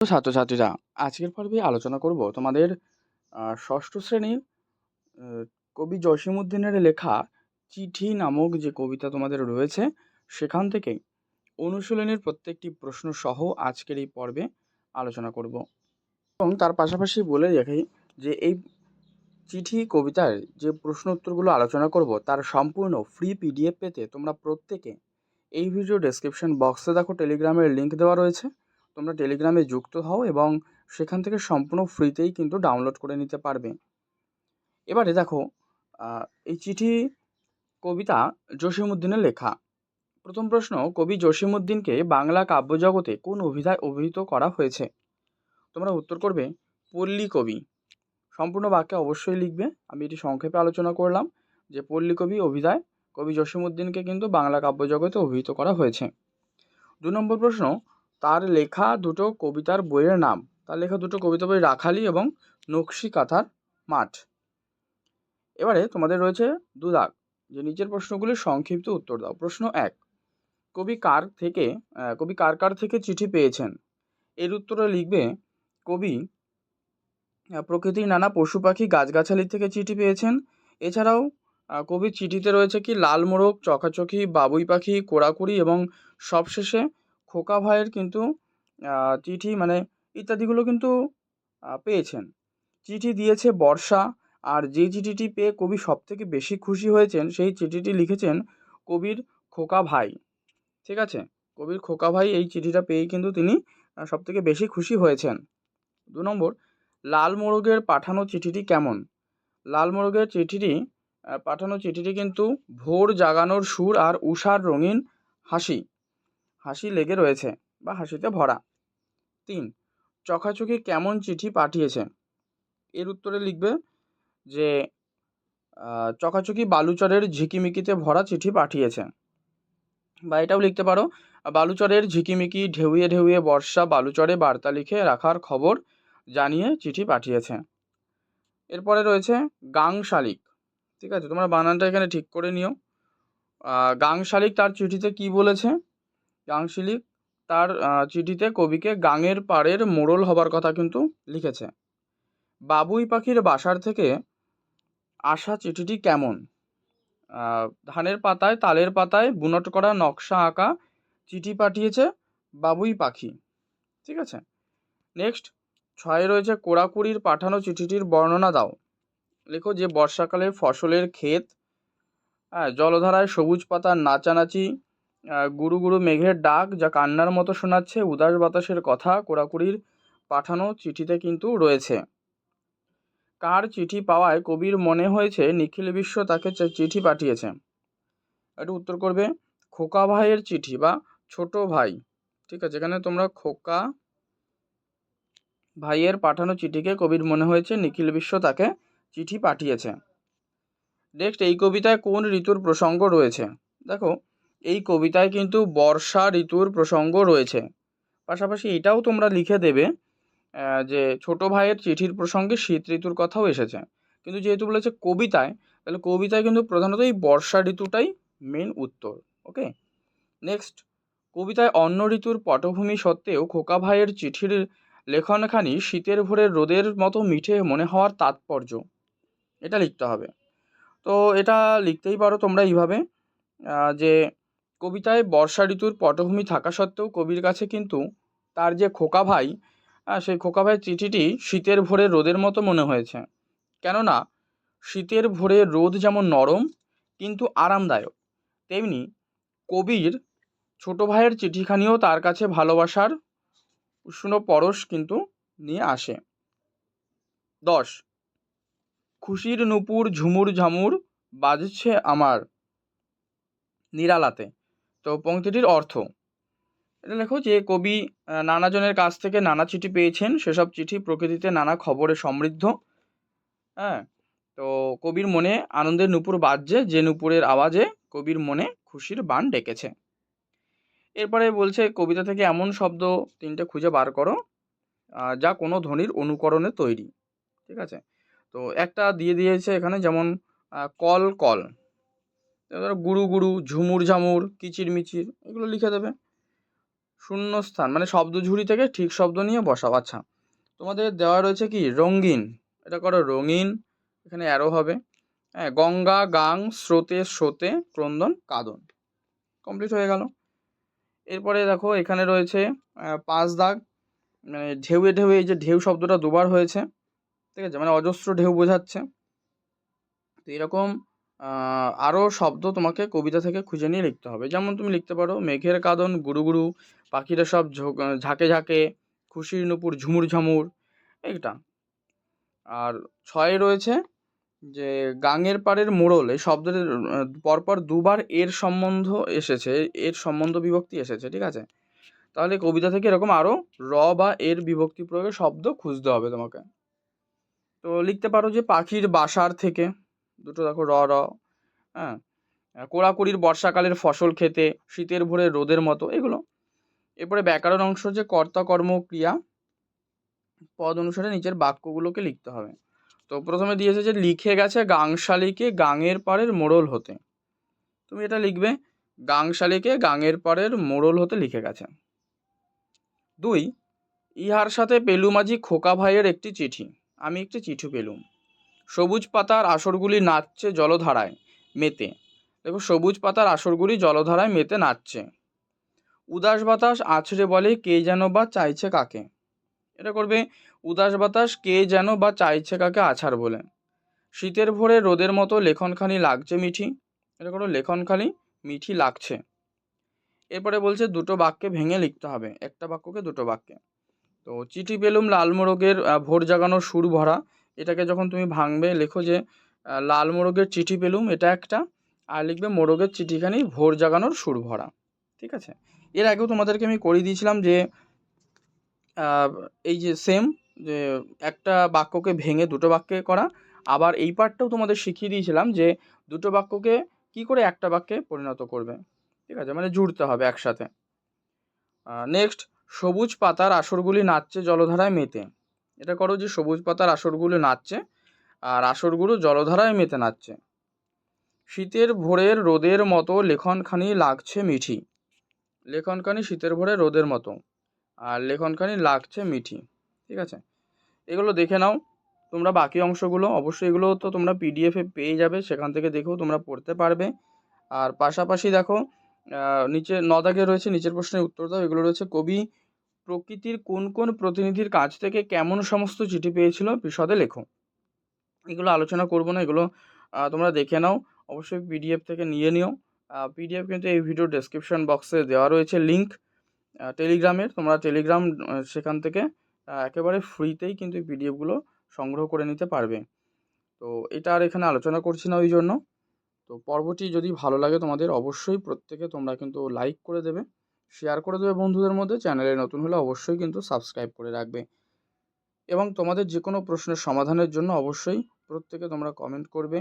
ছাত্রছাত্রীরা আজকের পর্বে আলোচনা করব তোমাদের ষষ্ঠ শ্রেণির আহ, কবি জসীমউদ্দিনের লেখা চিঠি নামক যে কবিতা তোমাদের রয়েছে সেখান থেকে অনুশীলনের প্রত্যেকটি প্রশ্ন সহ আজকের এই পর্বে আলোচনা করব। এবং তার পাশাপাশি বলে রাখি যে এই চিঠি কবিতার যে প্রশ্ন উত্তরগুলো আলোচনা করব তার সম্পূর্ণ ফ্রি পিডিএফ পেতে তোমরা প্রত্যেকে এই ভিডিও ডেসক্রিপশন বক্সে দেখো টেলিগ্রামের লিংক দেওয়া রয়েছে। তোমরা টেলিগ্রামে যুক্ত হও এবং সেখান থেকে সম্পূর্ণ ফ্রিতেই কিন্তু ডাউনলোড করে নিতে পারবে। এবারে দেখো এই চিঠি কবিতা জসীমউদ্দিনের লেখা। প্রথম প্রশ্ন, কবি জসীমউদ্দিনকে বাংলা কাব্যজগতে কোন অভিধায় অভিহিত করা হয়েছে? তোমরা উত্তর করবে, পল্লী কবি। সম্পূর্ণ বাক্যে অবশ্যই লিখবে, আমি এটি সংক্ষেপে আলোচনা করলাম যে পল্লী কবি অভিধায় কবি জসীমউদ্দিনকে কিন্তু বাংলা কাব্যজগতে অভিহিত করা হয়েছে। দু নম্বর প্রশ্ন তার লেখা দুটো কবিতার বইয়ের নাম। তার লেখা দুটো কবিতা বই রাখালি এবং নকশি কাঁথার মাঠ। এবারে তোমাদের রয়েছে দু দাগ। যে নিচের প্রশ্নগুলির সংক্ষিপ্ত উত্তর দাও। প্রশ্ন এক, কবি কার থেকে কবি কার কার থেকে চিঠি পেয়েছেন? এর উত্তরে লিখবে, কবি প্রকৃতির নানা পশু পাখি গাছগাছালি থেকে চিঠি পেয়েছেন। এছাড়াও কবির চিঠিতে রয়েছে কি, লাল মোরগ, চকাচকি, বাবুই পাখি, কোড়াকুড়ি এবং সবশেষে খোকা ভাইয়ের কিন্তু চিঠি মানে ইত্যাদিগুলো কিন্তু পেয়েছেন। চিঠি দিয়েছে বর্ষা, আর যে চিঠিটি পেয়ে কবি সবথেকে বেশি খুশি হয়েছেন, সেই চিঠিটি লিখেছেন কবির খোকা ভাই। ঠিক আছে? কবির খোকা ভাই এই চিঠিটা পেয়েই কিন্তু তিনি সবথেকে বেশি খুশি হয়েছেন। দু নম্বর, লাল মোরগের পাঠানো চিঠিটি কেমন? লাল মোরগের চিঠিটি পাঠানো চিঠিটি কিন্তু ভোর জাগানোর সুর আর উষার রঙিন হাসি। হাসি লেগে রয়েছে বা হাসিতে ভরা। তিন, চকাচকি কেমন চিঠি পাঠিয়েছে? এর উত্তরে লিখবে যে চকাচকি বালুচরের ঝিকিমিকিতে ভরা চিঠি পাঠিয়েছে। বা এটাও লিখতে পারো, বালুচরের ঝিকিমিকি ঢেউয়ে ঢেউয়ে বর্ষা বালুচরে বার্তা লিখে রাখার খবর জানিয়ে চিঠি পাঠিয়েছে। এরপরে রয়েছে গাং শালিক। ঠিক আছে, তোমরা বানানটা এখানে ঠিক করে নিও। গাং শালিক তার চিঠিতে কি বলেছে? গাং শালিক তার চিঠিতে কবিকে গাঙের পাড়ের মোড়ল হবার কথা কিন্তু লিখেছে। বাবুই পাখির বাসার থেকে আসা চিঠিটি কেমন? ধানের পাতায়, তালের পাতায় বুনট করা নকশা আঁকা চিঠি পাঠিয়েছে বাবুই পাখি। ঠিক আছে? নেক্সট ছয়ে রয়েছে কোড়াকুড়ির পাঠানো চিঠিটির বর্ণনা দাও। লেখো যে বর্ষাকালে ফসলের ক্ষেত হ্যাঁ জলধারায় সবুজ পাতার নাচানাচি গুরু গুরু মেঘের ডাক যা কান্নার মতো শোনাচ্ছে, উদাস বাতাসের কথা কোড়াকুড়ির পাঠানো চিঠিতে কিন্তু রয়েছে। কার চিঠি পাওয়ায় কবির মনে হয়েছে, নিখিল বিশ্ব তাকে চিঠি পাঠিয়েছে। একটু উত্তর করবে? খোকা ভাইয়ের চিঠি বা ছোট ভাই? ঠিক আছে, এখানে তোমরা খোকা ভাইয়ের পাঠানো চিঠিকে কবির মনে হয়েছে, নিখিল বিশ্ব তাকে চিঠি পাঠিয়েছে। নেক্সট এই কবিতায় কোন ঋতুর প্রসঙ্গ রয়েছে? দেখো এই কবিতায় কিন্তু বর্ষা ঋতুর প্রসঙ্গ রয়েছে। পাশাপাশি এটাও তোমরা লিখে দেবে যে ছোট ভাইয়ের চিঠির প্রসঙ্গে শীত ঋতুর কথাও এসেছে। কিন্তু যেহেতু বলেছে কবিতায়, তাহলে কবিতায় কিন্তু প্রধানত এই বর্ষা ঋতুটাই মেন উত্তর ওকে নেক্সট কবিতায় অন্য ঋতুর পটভূমি সত্ত্বেও খোকা ভাইয়ের চিঠির লেখনখানি শীতের ভোরের রোদের মতো মিঠে মনে হওয়ার তাৎপর্য। এটা লিখতে হবে। তো এটা লিখতেই পারো তোমরা এইভাবে যে কবিতায় বর্ষা ঋতুর পটভূমি থাকা সত্ত্বেও কবির কাছে কিন্তু তার যে খোকা ভাই সেই খোকা ভাইয়ের চিঠিটি শীতের ভোরে রোদের মতো মনে হয়েছে। কেননা, শীতের ভোরে রোদ যেমন নরম, কিন্তু আরামদায়ক, তেমনি কবির ছোট ভাইয়ের চিঠিখানিও তার কাছে ভালোবাসার উষ্ণ পরশ কিন্তু নিয়ে আসে। দশ, খুশির নূপুর ঝুমুর ঝামুর বাজছে আমার নিরালাতে। তো পংক্তিটির অর্থ? এটা লেখো যে কবি নানাজনের কাছ থেকে নানা চিঠি পেয়েছেন। সেসব চিঠি প্রকৃতিতে নানা খবরে সমৃদ্ধ। হ্যাঁ তো কবির মনে আনন্দের নূপুর বাজছে, যে নূপুরের আওয়াজে কবির মনে খুশির বান ডেকেছে। এরপরে বলছে, কবিতা থেকে এমন শব্দ তিনটে খুঁজে বার করো যা কোনো ধ্বনির অনুকরণে তৈরি। ঠিক আছে? তো একটা দিয়ে দিয়েছে এখানে যেমন কল কল। এবার গুরু গুরু, ঝুমুর ঝামুর, কিচির মিচির, এগুলো লিখে দেবে। শূন্যস্থান মানে শব্দ ঝুড়ি থেকে ঠিক শব্দ নিয়ে বসাও। আচ্ছা তোমাদের দেওয়া রয়েছে কি? রঙিন, এটা করো রঙিন, এখানে অ্যারো হবে। হ্যাঁ গঙ্গা, গাং, স্রোতে স্রোতে, ক্রন্দন, কাদন। কমপ্লিট হয়ে গেল। এরপরে দেখো, এখানে রয়েছে পাঁচ দাগ মানে ঢেউয়ে ঢেউয়ে এই যে ঢেউ শব্দটা দুবার হয়েছে, ঠিক আছে? মানে অজস্র ঢেউ বোঝাচ্ছে। তো এরকম আরও শব্দ তোমাকে কবিতা থেকে খুঁজে নিয়ে লিখতে হবে। যেমন তুমি লিখতে পারো, মেঘের কাদন গুরু গুরু পাখিরা সব ঝোক- ঝাঁকে খুশির নুপুর, ঝুমুর ঝামুর। এইটা। আর ছয়ে রয়েছে যে, গাঙের পাড়ের মোড়ল এই শব্দের পরপর দুবার এর সম্বন্ধ এসেছে, এর সম্বন্ধ বিভক্তি এসেছে, ঠিক আছে? তাহলে কবিতা থেকে এরকম আরও র বা এর বিভক্তি প্রয়োগের শব্দ খুঁজতে হবে তোমাকে। তো লিখতে পারো যে, পাখির বাসার থেকে দুটো দেখো র র হ্যাঁ? কোড়াকুড়ির বর্ষাকালের ফসল খেতে, শীতের ভোরে রোদের মতো, এগুলো। এরপরে ব্যাকরণ অংশ যে কর্তা, কর্ম, ক্রিয়া, পদ অনুসারে নিচের বাক্যগুলোকে লিখতে হবে। তো প্রথমে দিয়েছে যে লিখে গেছে গাংশালীকে গাঙের পাড়ের মোড়ল হতে। তুমি এটা লিখবে, গাংশালীকে গাঙের পাড়ের মোড়ল হতে লিখে গেছে। দুই, ইহার সাথে পেলুমাঝি খোকা ভাইয়ের একটি চিঠি। আমি একটি চিঠি পেলুম। সবুজ পাতার আসরগুলি নাচছে জলধারায়, মেতে। দেখো, সবুজ পাতার আসরগুলি জলধারায় মেতে নাচছে। উদাস বাতাস আছড়ে বলে কে যেন বা চাইছে কাকে? এটা করবে, উদাস বাতাস কে যেন বা চাইছে কাকে আছাড় বলে। শীতের ভোরে রোদের মতো লেখনখানি লাগছে মিঠি। এটা করো, লেখনখানি মিঠি লাগছে। এরপরে বলছে, দুটো বাক্যে ভেঙে লিখতে হবে। একটা বাক্যকে দুটো বাক্যে। তো চিঠি পেলুম লাল মোরগের ভোর জাগানোর সুর ভরা। এটাকে যখন তুমি ভাঙবে, লেখো যে লাল মোরগের চিঠি পেলুম, এটা একটা। আর লিখবে, মোরগের চিঠিখানি ভোর জাগানোর সুর ভরা। ঠিক আছে? এর আগেও তোমাদেরকে আমি করে দিয়েছিলাম যে এই যে সেম যে একটা বাক্যকে ভেঙে দুটো বাক্যে করা। আবার এই পার্টটাও তোমাদের শিখিয়ে দিয়েছিলাম যে, দুটো বাক্যকে কি করে একটা বাক্যে পরিণত করবে? ঠিক আছে? মানে জুড়তে হবে একসাথে। নেক্সট সবুজ পাতার আসরগুলি নাচছে জলধারায় মেতে। এটা করো যে সবুজ পাতার আসরগুলো নাচছে আর আসরগুলো জলধারায় মেতে নাচছে শীতের ভোরের রোদের মতো লেখনখানি লাগছে মিঠি। লেখনখানি শীতের ভোরে রোদের মতো, আর লেখনখানি লাগছে মিঠি। ঠিক আছে? এগুলো দেখে নাও। তোমরা বাকি অংশগুলো, অবশ্যই এগুলো তো তোমরা পিডিএফে পেয়ে যাবে, সেখান থেকে দেখেও তোমরা পড়তে পারবে। আর পাশাপাশি দেখো নিচে নদাগে রয়েছে, নিচের প্রশ্নের উত্তর দাও, এগুলো রয়েছে কবি প্রকৃতির কোন কোন প্রতিনিধির কাছ থেকে কেমন সমস্ত চিঠি পেয়েছিল বিশদে লেখো। এগুলো আলোচনা করব না, এগুলো তোমরা দেখে নাও। অবশ্যই পিডিএফ থেকে নিয়ে নিও। পিডিএফ কিন্তু এই ভিডিও ডেসক্রিপশন বক্সে দেওয়া রয়েছে লিঙ্ক টেলিগ্রামের তোমরা টেলিগ্রাম সেখান থেকে একেবারে ফ্রিতেই কিন্তু এই পিডিএফগুলো সংগ্রহ করে নিতে পারবে। তো এটা আর এখানে আলোচনা করছি না ওই জন্য। তো পর্বটি যদি ভালো লাগে তোমাদের, অবশ্যই প্রত্যেকে তোমরা কিন্তু লাইক করে দেবে। শেয়ার করে দেবে বন্ধুদের মধ্যে, চ্যানেলে নতুন হলে অবশ্যই কিন্তু সাবস্ক্রাইব করে রাখবে। এবং তোমাদের যে কোনো প্রশ্নের সমাধানের জন্য অবশ্যই প্রত্যেকে তোমরা কমেন্ট করবে।